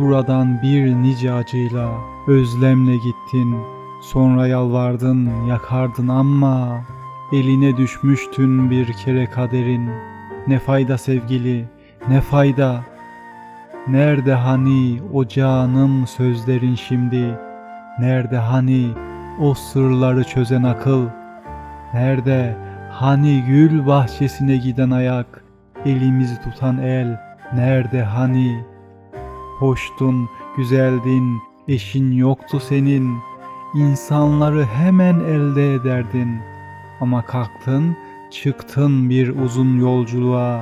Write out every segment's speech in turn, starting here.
Buradan bir nice acıyla, özlemle gittin. Sonra yalvardın, yakardın ama eline düşmüştün bir kere kaderin. Ne fayda sevgili, ne fayda. Nerede hani o canım sözlerin şimdi? Nerede hani o sırları çözen akıl? Nerede hani gül bahçesine giden ayak, elimizi tutan el? Nerede hani? Hoştun, güzeldin, eşin yoktu senin. İnsanları hemen elde ederdin. Ama kalktın, çıktın bir uzun yolculuğa.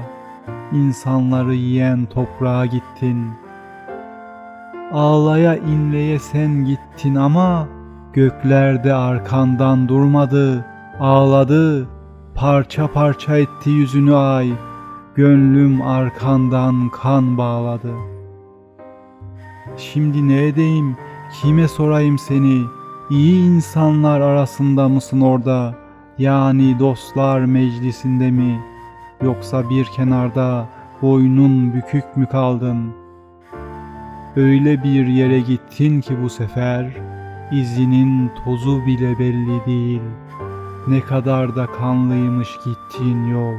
İnsanları yiyen toprağa gittin. Ağlaya inleye sen gittin ama göklerde arkandan durmadı. Ağladı, parça parça etti yüzünü ay. Gönlüm arkandan kan bağladı. Şimdi ne edeyim, kime sorayım seni? İyi insanlar arasında mısın orada? Yani dostlar meclisinde mi? Yoksa bir kenarda boynun bükük mü kaldın? Öyle bir yere gittin ki bu sefer izinin tozu bile belli değil. Ne kadar da kanlıymış gittiğin yol.